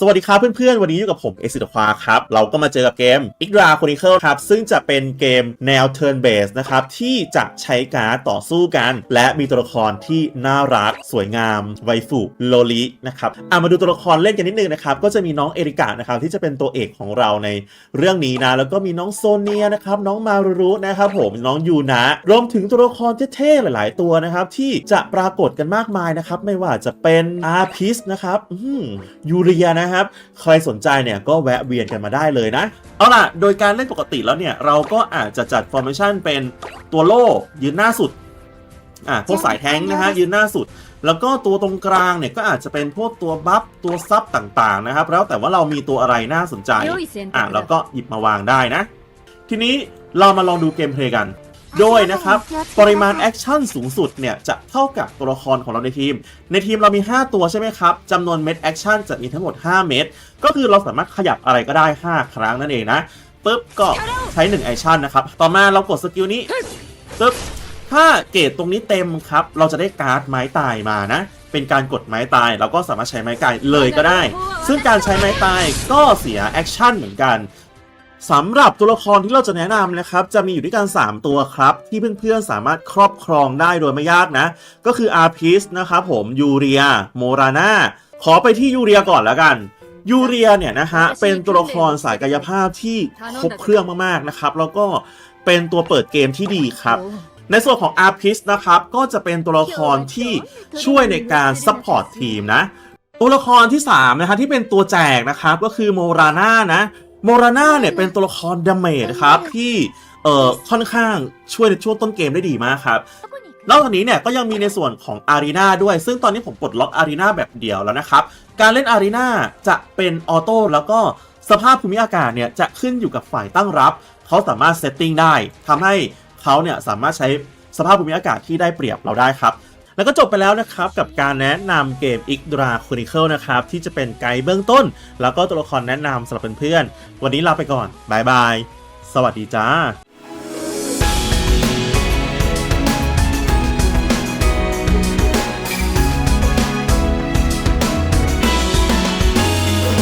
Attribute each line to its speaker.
Speaker 1: สวัสดีครับเพื่อนๆ วันนี้อยู่กับผมเอซิดควาครับ เราก็มาเจอกับเกม i g r a Chronicle ครับ ซึ่งจะเป็นเกมแนว Turn Based นะครับ ที่จะใช้การต่อสู้กัน และมีตัวละครที่น่ารัก สวยงาม ไวฟุโลลินะครับอะมาดูตัวละครเล่นกันนิดนึงนะครับ ก็จะมีน้องเอริกานะครับ ที่จะเป็นตัวเอกของเราในเรื่องนี้นะ แล้วก็มีน้องโซเนียนะครับ น้องมารุรุนะครับผมน้องยูนะรวมถึงตัวละครเท่ๆหลาย ๆ ตัวนะครับที่จะปรากฏกันมากมายนะครับไม่ว่าจะเป็นอาพิสนะครับยูเรียนะครับ ใครสนใจเนี่ยก็แวะเวียนกันมาได้เลยนะ เอาล่ะ โดยการเล่นปกติแล้วเนี่ย เราก็อาจจะจัดฟอร์เมชันเป็นตัวโล่ยืนหน้าสุดอะพวกสายแทงนะฮะยืนหน้าสุด แล้วก็ตัวตรงกลางเนี่ยก็อาจจะเป็นพวกตัวบัฟตัวซับต่างๆนะครับ แล้วแต่ว่าเรามีตัวอะไรน่าสนใจอ่าเราก็หยิบมาวางได้นะ ทีนี้เรามาลองดูเกมเพลย์กัน โดยนะครับ ปริมาณแอคชั่นสูงสุดเนี่ยจะเท่ากับตัวละครของเราในทีม ในทีมเรามี 5 ตัวใช่ไหมครับจำนวนเม็ดแอคชั่นจะมีทั้งหมด 5 เม็ดก็คือเราสามารถขยับอะไรก็ได้ 5 ครั้งนั่นเองนะปึ๊บก็ใช้1แอคชั่นนะครับ ต่อมาเรากดสกิลนี้ปึ๊บถ้าเกรดตรงนี้เต็มครับ เราจะได้การ์ดไม้ตายมานะ เป็นการกดไม้ตายเราก็สามารถใช้ไม้ตายเลยก็ได้ ซึ่งการใช้ไม้ตายก็เสียแอคชั่นเหมือนกัน สำหรับตัวละครที่เราจะแนะนำนะครับ จะมีอยู่ด้วยกัน 3 ตัวครับ ที่เพื่อนๆ สามารถครอบครองได้โดยไม่ยากนะ ก็คืออาร์พิสนะครับผมยูเรีย โมราน่าขอไปที่ยูเรียก่อนแล้วกันยูเรียเนี่ยนะฮะเป็นตัวละครสายกายภาพที่ครบเครื่องมากๆนะครับ แล้วก็เป็นตัวเปิดเกมที่ดีครับในส่วนของอาร์พิสนะครับก็จะเป็นตัวละครที่ช่วยในการซัพพอร์ตทีมนะตัวละครที่3นะคะที่เป็นตัวแจกนะครับก็คือโมราน่านะ โมราน่าเนี่ยเป็นตัวละครดาเมจครับที่เอ่อค่อนข้างช่วยในช่วงต้นเกมได้ดีมากครับนอกจากนี้เนี่ยก็ยังมีในส่วนของอารีนาด้วย ซึ่งตอนนี้ผมปลดล็อกอารีนาแบบเดียวแล้วนะครับ การเล่นอารีนาจะเป็นออโต้แล้วก็สภาพภูมิอากาศเนี่ยจะขึ้นอยู่กับฝ่ายตั้งรับ เขาสามารถเซตติ้งได้ทำให้เขาเนี่ยสามารถใช้สภาพภูมิอากาศที่ได้เปรียบเราได้ครับ แล้วก็จบไปแล้วนะครับกับการแนะนำเกม i g d r a Chronicle นะครับที่จะเป็นไกด์เบื้องต้น แล้วก็ตัวละครแนะนำสำหรับเพื่อนๆวันนี้ลาไปก่อนบายบายสวัสดีจ้า